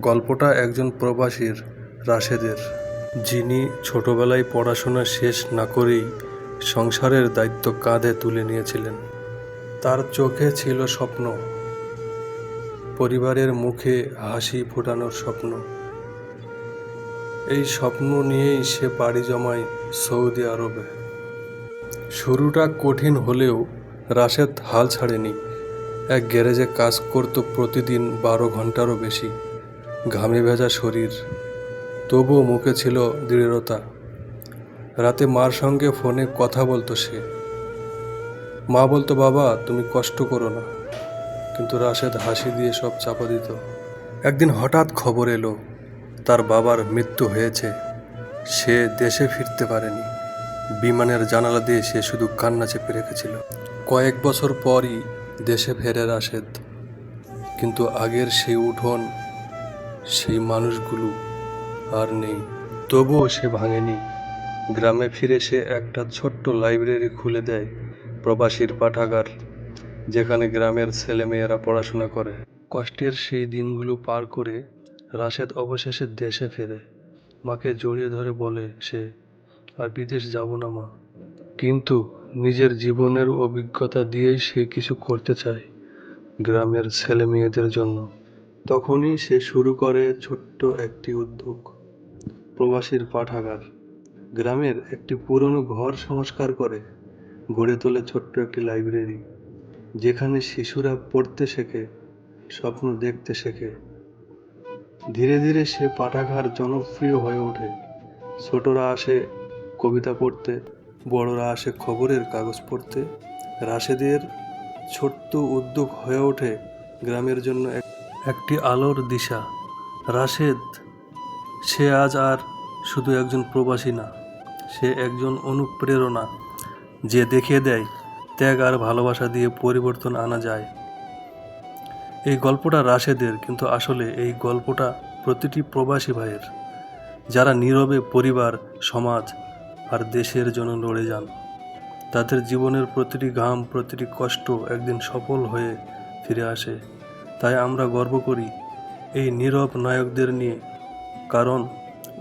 গল্পটা একজন প্রবাসীর, রাশেদের, যিনি ছোটবেলায় পড়াশোনা শেষ না করেই সংসারের দায়িত্ব কাঁধে তুলে নিয়েছিলেন। তার চোখে ছিল স্বপ্ন। পরিবারের মুখে হাসি ফোটানোর স্বপ্ন। এই স্বপ্ন নিয়েই সে পাড়ি জমায় সৌদি আরবে। শুরুটা কঠিন হলেও রাশেদ হাল ছাড়েনি। এক গ্যারেজে কাজ করত প্রতিদিন বারো ঘন্টারও বেশি। ঘামে ভেজা শরীর, তবুও মুখে ছিল দৃঢ়তা। রাতে মার সঙ্গে ফোনে কথা বলতো সে। মা বলতো, বাবা, তুমি কষ্ট করো না। কিন্তু রাশেদ হাসি দিয়ে সব চাপা দিত। একদিন হঠাৎ খবর এলো, তার বাবার মৃত্যু হয়েছে। সে দেশে ফিরতে পারেনি। বিমানের জানালা দিয়ে সে শুধু কান্না চেপে রেখেছিল। কয়েক বছর পরই দেশে ফেরে রাশেদ। কিন্তু আগের সেই উঠোন সেই মানুষগুলো আর নেই। তবুও সে ভাঙেনি। গ্রামে ফিরে সে একটা ছোট্ট লাইব্রেরি খুলে দেয় প্রবাসীর পাঠাগার, যেখানে গ্রামের ছেলেমেয়েরা পড়াশোনা করে। কষ্টের সেই দিনগুলো পার করে রাশেদ অবশেষে দেশে ফেরে। মাকে জড়িয়ে ধরে বলে সে, আর বিদেশ যাব না মা। কিন্তু নিজের জীবনের অভিজ্ঞতা দিয়েই সে কিছু করতে চায় গ্রামের ছেলে মেয়েদের জন্য। তখনই সে শুরু করে ছোট্ট একটি উদ্যোগ। প্রবাসীর পাঠাগার। গ্রামের একটি পুরনো ঘর সংস্কার করে গড়ে তোলে ছোট্ট একটি লাইব্রেরি, যেখানে শিশুরা পড়তে শেখে, স্বপ্ন দেখতে শেখে। ধীরে ধীরে সে পাঠাগার জনপ্রিয় হয়ে ওঠে। ছোটরা আসে কবিতা পড়তে, বড়রা আসে খবরের কাগজ পড়তে। রাশেদের ছোট্ট উদ্যোগ হয়ে ওঠে গ্রামের জন্য এক- একটি আলোর দিশা। রাশেদ, সে আজ আর শুধু একজন প্রবাসী না, সে একজন অনুপ্রেরণা। যে দেখিয়ে দেয়, ত্যাগ আর ভালোবাসা দিয়ে পরিবর্তন আনা যায়। এই গল্পটা রাশেদের, কিন্তু আসলে এই গল্পটা প্রতিটি প্রবাসী ভাইয়ের। যারা নীরবে পরিবার, সমাজ আর দেশের জন্য লড়ে যান, তাদের জীবনের প্রতিটি ঘাম, প্রতিটি কষ্ট একদিন সফল হয়ে ফিরে আসে। তাই আমরা গর্ব করি এই নীরব নায়কদের নিয়ে, কারণ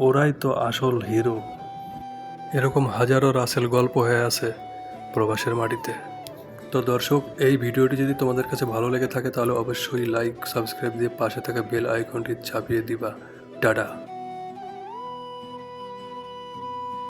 ওরাই তো আসল হিরো। এরকম হাজারো রাসেল গল্প হয়ে আছে প্রবাসের মাটিতে। তো দর্শক, এই ভিডিওটি যদি তোমাদের কাছে ভালো লেগে থাকে, তাহলে অবশ্যই লাইক সাবস্ক্রাইব দিয়ে পাশে থাকা বেল আইকনটি চাপিয়ে দিবা। টাটা।